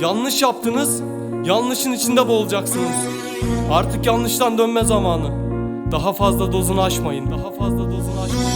Yanlış yaptınız, yanlışın içinde boğulacaksınız. Artık yanlıştan dönme zamanı. Daha fazla dozunu aşmayın, daha fazla dozunu aşmayın.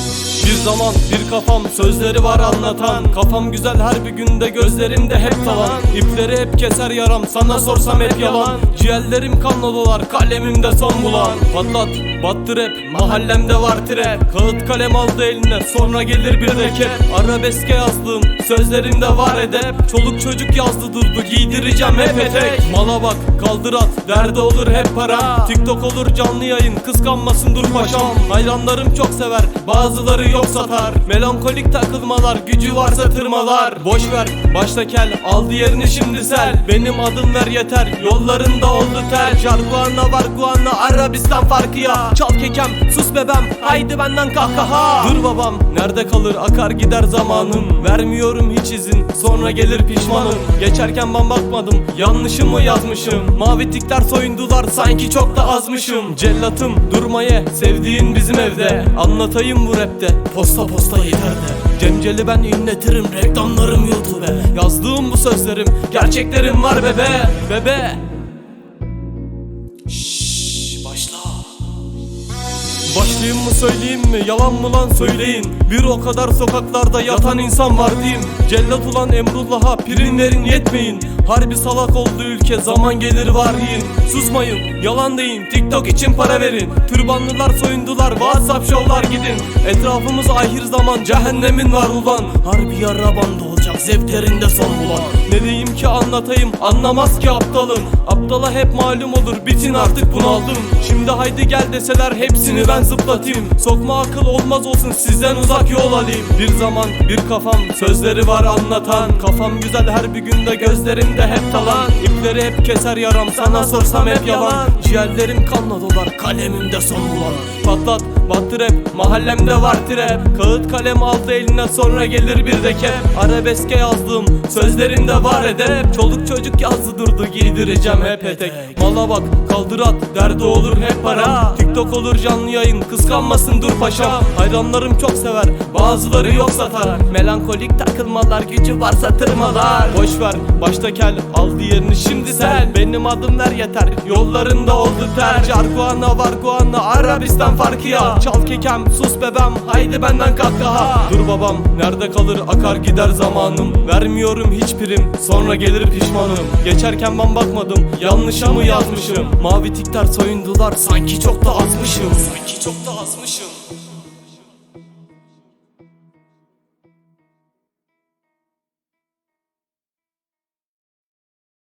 Bir zaman, bir kafam, sözleri var anlatan Kafam güzel her bir günde, gözlerimde hep tavan İpleri hep keser yaram, sana sorsam hep yalan Ciğerlerim kanla dolar, kalemimde son bulan Patlat, battır hep, mahallemde var trap. Kağıt kalem aldı eline, sonra gelir bir de kep Arabeske yazdığım, sözlerimde var edep. Çoluk çocuk yazdı durdu, giydireceğim hep etek. Mala bak, kaldır at, derdi olur hep para. TikTok olur canlı yayın, kıskanmasın dur paşam. Hayranlarım çok sever, bazıları yok satar. Melankolik takılmalar, gücü varsa tırmalar. Boş ver, başta kel, aldı yerini şimdi sel. Benim adım ver yeter, yollarında oldu tel. Jarguana var guana, Arabistan farkı ya Çal kekem, sus bebem, haydi benden kahkaha. Dur babam, nerede kalır akar gider zamanım. Vermiyorum hiç izin, sonra gelir pişmanım. Geçerken ben bakmadım, yanlışımı yazmışım. Mavi tikler soyundular, sanki çok da azmışım. Cellatım, durmaya, sevdiğin bizim evde. Anlatayım bu rapte, posta posta yeter de Cemceli ben inletirim, reklamlarım YouTube Yazdığım bu sözlerim, gerçeklerim var bebe. Bebe. Şşş, Başlayayım mı söyleyeyim mi? Yalan mı lan? Söyleyin. Bir o kadar sokaklarda yatan insan var diyeyim. Cellat ulan Emrullah'a prim verin yetmeyin. Harbi salak oldu ülke zaman gelir var yiyin Susmayın yalan deyin. TikTok için para verin. Türbanlılar soyundular WhatsApp şovlar gidin. Etrafımız ahir zaman cehennemin var ulan. Harbi yara bandı olacak zevklerinde son bulan. Ne anlatayım anlamaz ki aptalım. Aptala hep malum olur bitin artık bunaldım. Şimdi haydi gel deseler hepsini ben zıplatayım. Sokma akıl olmaz olsun sizden uzak yol alayım. Bir zaman bir kafam sözleri var anlatan. Kafam güzel her bir günde gözlerimde hep talan. İpleri hep keser yaram sana sorsam hep yalan. Ciğerlerim kanla dolar kalemimde son bulan. Patlat battır hep mahallemde var trap Kağıt kalem aldı eline sonra gelir bir de kep. Arabeske yazdım sözlerimde var edep Çoluk çocuk yazdı durdu giydireceğim hep etek. Mala bak kaldır at derdi olur hep para TikTok olur canlı yayın kıskanmasın dur paşa Hayranlarım çok sever bazıları yok satar. Melankolik takılmalar gücü varsa tırmalar. Boş ver başta kel aldı yerini şimdi sel Benim adım ver yeter yollarında oldu ter Jarguana var guana Arabistan farkı ya. Çal kekem sus bebem haydi benden kahkaha Dur babam nerede kalır akar gider zamanım. Vermiyorum hiç prim sonra gelir pişmanım. Geçerken ben bakmadım yanlışa mı yazmışım. Mavi tikler soyundular sanki çok da azmışım Sanki çok da azmışım